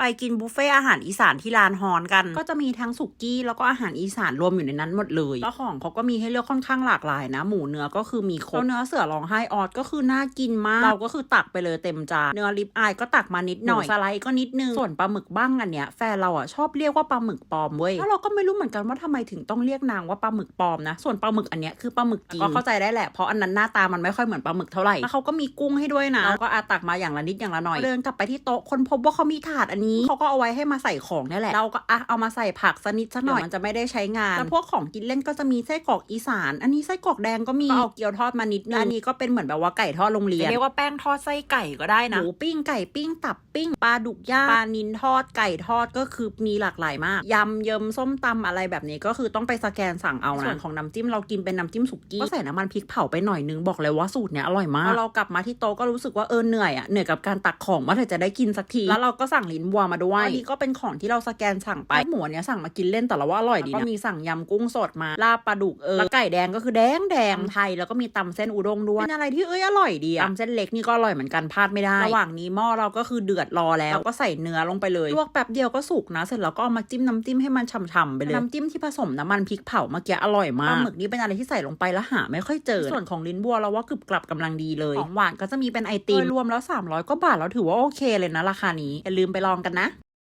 ไปกินบุฟเฟ่อาหารอีสานที่ร้านฮอนกัน ก็จะมีทั้งสุกี้แล้วก็อาหารอีสานรวมอยู่ในนั้นหมดเลยแล้วของเขาก็มีให้เลือกค่อนข้างหลากหลายนะ หมูเนื้อก็คือมีครบแล้วเนื้อเสือร้องไห้ออดก็คือน่ากินมากเราก็คือตักไปเลยเต็มจานเนื้อลิปอายก็ตักมานิดหน่อยสไลด์ก็นิดนึงส่วนปลาหมึกบ้างอันเนี้ยแฟนเราอะชอบเรียกว่าปลาหมึกปลอมเว้ยแล้วเราก็ไม่รู้เหมือนกันว่าทำไมถึงต้องเรียกนางว่าปลาหมึกปลอมนะ ส่วนปลาหมึกอันเนี้ยคือปลาหมึกจริงก็เข้าใจได้แหละเพราะอันนั้นหน้าตามันไม่ค่อยเหมือนปลาหมึกเท่าไหร่แล้วเขาก็มีกุ้งให้ด้วยนะเราก็อาตักมาอย่างละนิดอย่างละหน่อยเดินกลับไปที่โต๊ะคนพบว่าเขามีถาดอันนี้เขาก็เอาไว้ให้มาใส่ของนี่แหละ เราก็อะเอามาใส่ผักสักนิดสักหน่อยมันจะไม่ได้ใช้งานแล้วพวกของกินเล่นก็จะมีไส้กรอกอีสาน อันนี้ไส้กรอกแดงก็มีก็เอาเกี๊ยวทอดมานิดนึงอันนี้ก็เป็นเหมือนแบบว่าไก่ทอดโรงเรียนเรียกว่าแป้งทอดไส้ไก่ก็ได้นะหมูปิ้งไก่ปิ้งตับปิ้งปลาดุกย่างปลานินทอดไก่ทอดก็คือมีหลากหลายมากยำเยิมส้มตำอะไรแบบนี้ก็คือต้องไปสแกนสั่งเอานะส่วนของน้ำจิ้มเรากินเป็นน้ำจิ้มสุกี้ก็ใส่น้ำมันพริกเผาไปหน่อยนึงบอกเลยว่าสูตรเนี้ยอร่อยมากพอเรากลับมาที่โต๊ะก็รู้สึกว่าเออเหนื่อยอะเหนื่อยกับการตักของว่าเธอจะได้กินสักทีแล้วเราก็สั่งลิ้นวัวมาด้วยอันนี้ก็เป็นของที่เราสแกนสั่งไปหมูอันเนี้ยสั่งมากินเล่นแต่ละว่าอร่อยดีนะก็มีสั่งยำกุ้งสดมาลาบปลาดุกเออแล้วไก่แดงก็คือแดงแดงไทยแล้วก็มีตำเส้นอุด้งด้วยเป็นอะไรที่เอ้ยอร่อยดีอะตำเส้นเล็กนี่ก็อร่อยเหมือนกันพลาดไม่ได้ระหว่างนี้หม้อเราก็คือเดือดรอแล้วเราก็ใส่เนื้อลงไปเลยลวกแป๊บเดียวก็สุกนะเสร็จแล้วก็เอามาจิ้มน้ำจิ้มให้มันฉ่ำๆไปเลยน้ำจิ้มที่ผสมน้ำมันพริกเผาเมื่อกี้อร่อยมากปลาหมึกนี่เป็นอะไรที่ใส่ลงไปแล้วหาไม่ค่อยเจอ ส่วนของลิ้นบัวเราว่ากรึบกรับกำลังดีเลยของหวานก็จะมีเป็นไอติมรวมแล้ว 300ก็บาทแล้วถือว่าโอเคเลยนะราคานี้อย่าลืมไปลองกันนะ